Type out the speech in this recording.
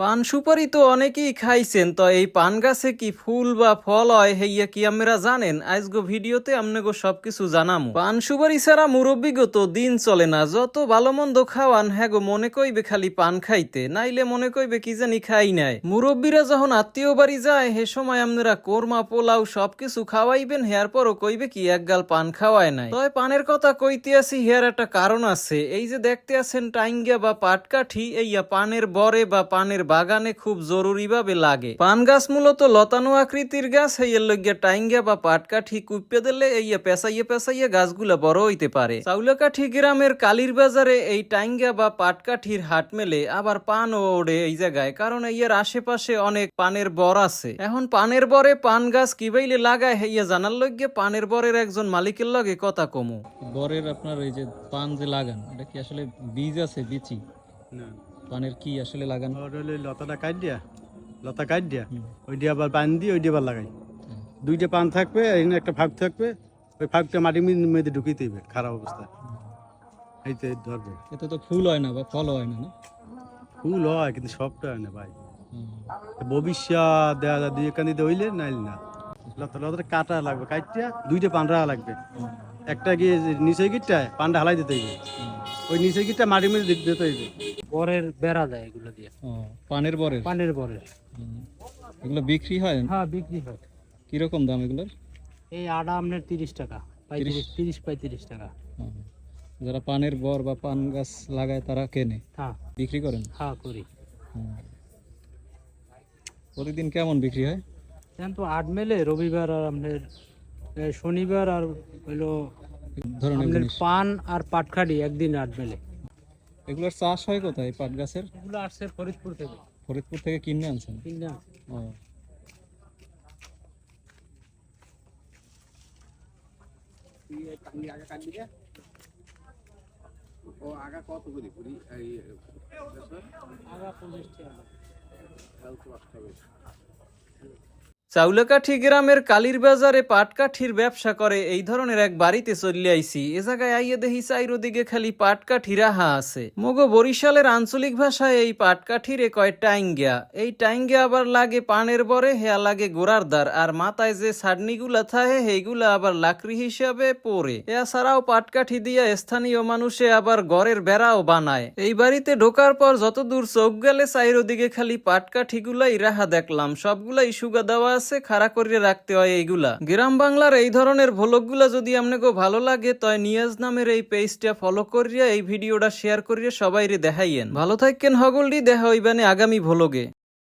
পান সুপারি তো অনেকেই খাইছেন, তো এই পান গাছে কি ফুল বা ফল হয় হেইয়া কি আমরা জানেন? আজগো ভিডিওতে আমনেগো সবকিছু জানাম। পান সুপারি ছাড়া মুরব্বিগো তো দিন চলে না, যত ভালো মন্দ খাওয়ান হ্যাঁ গো, মনে কইবে খালি পান খাইতে, নাইলে মনে কইবে কি জানি খাই নাই। মুরব্বীরা যখন আত্মীয় বাড়ি যায়, হে সময় আপনারা কোরমা, পোলাও সবকিছু খাওয়াইবেন হেয়ার পরও কইবে কি একগাল পান খাওয়ায় নাই। তবে পানের কথা কইতে আসি হেয়ার একটা কারণ আছে, এই যে দেখতে আছেন টাইঙ্গা বা পাটকাঠি, এইয়া পানের বরে বা পানের বাগানে খুব জরুরি ভাবে লাগে। পান গাছ মূলত লতানো আকৃতির গাছ হেইয়ের লইয়া টাইঙ্গা বা পাটকাঠি কুপে দিলে এইয়া পেঁচাইয়া পেঁচাইয়া গাছগুলা বড় হইতে পারে। চাউলাকাঠি গ্রামের কালীর বাজারে এই টাইঙ্গা বা পাটকাঠির হাট মেলে আবার পানও ওড়ে এই জায়গায় কারণ এইয়ার আশেপাশে অনেক পানের বর আছে। এখন পানের বরে পান গাছ কিবাইলে লাগায় হেইয়া জানার লইগে পানের বরের একজন মালিকের লগে কথা কমু। বরের আপনার এই যে পান যে লাগান এটা কি আসলে বীজ আছে বিচি? না। পানের কি আসলে লাগান? লতাটা কাট দিয়া লতা কাট দিয়া ওই দিয়ে আবার পান দিয়ে ওই দিয়ে আবার লাগাই। দুইটা পান থাকবে এখানে একটা ফাঁক থাকবে ওই ফাঁকটা মাটির মধ্যে ঢুকিয়ে দিবে খারাপ অবস্থা। এইতে ধরবে। এতে তো ফুল হয় না বা ফল হয় না না? ফুল হয় কিন্তু সবটা হয় না ভাই। ভবিষ্যৎ দেওয়া যায় দুই এখান দিতে হইলে নাইল না। লতা লতাটা কাটা লাগবে কাটটা দুইটা পান রাখা লাগবে। একটা গিয়ে নিচে গিটটায় পানটা হালাই দিতে হইবে। ওই নিচে গিটটা মাটির দিতে দিতে হইবে। বরের বেড়া দেয় এগুলো দিয়ে। পানের বরের? পানের বরের। এগুলো বিক্রি হয়? হ্যাঁ বিক্রি হয়। কীরকম দাম এগুলোর? এই আটা আপনার তিরিশ টাকা পঁয়ত্রিশ তিরিশ? পঁয়ত্রিশ টাকা। যারা পানের বর বা পান গাছ লাগায় তারা কেনে? হ্যাঁ। বিক্রি করেন? হ্যাঁ করি। প্রতিদিন কেমন বিক্রি হয়? এখন তো আট মেলে রবিবার আর আপনার শনিবার আর হইল ধরুন পান আর পাটখাড়ি একদিন আট মেলে। এগুলোর চাষ হয় কোথায়? পাট গাছের এগুলো আসছে ফরিদপুর থেকে। ফরিদপুর থেকে কিনে আনছেন? কিনে ও। কত করে আগা পঁচিশ টাকা। চাউলাকাঠি গ্রামের কালীর বাজারে পাটকাঠির ব্যবসা করে, এই ধরনের এক বাড়িতে চলে আইছি। এ জায়গায় আইয়ে দেখি চাইরো দিকে খালি পাটকাঠি রাহা আছে। মগো বরিশালের আঞ্চলিক ভাষায় এই পাটকাঠিরে কয় টাইঙ্গা। এই টাইঙ্গা আবার লাগে পানের বরে, হেয়া লাগে গোড়ার দ্বার, আর মাথায় যে সাডনিগুলা থাকে সেইগুলা আবার লাকড়ি হিসাবে পরে। এয়া ছাড়াও পাটকাঠি দিয়া স্থানীয় মানুষে আবার ঘরের বেড়াও বানায়। এই বাড়িতে ঢোকার পর যত দূর চোখ গেলে চাইরো দিকে খালি পাটকাঠিগুলাই রাহা দেখলাম। সবগুলাই সুগা দেওয়া আছে, খাড়া করে রাখতে হয় এইগুলা। গ্রাম বাংলার এই ধরনের ভ্লগগুলা যদি আপনাকে ভালো লাগে তয় নিয়াজ নামের এই পেজটা ফলো করিয়া, এই ভিডিওটা শেয়ার করিয়া সবাইরে দেখাইয়েন। ভালো থাকেন হগলডি, দেখা হইবানে আগামী ভ্লগে।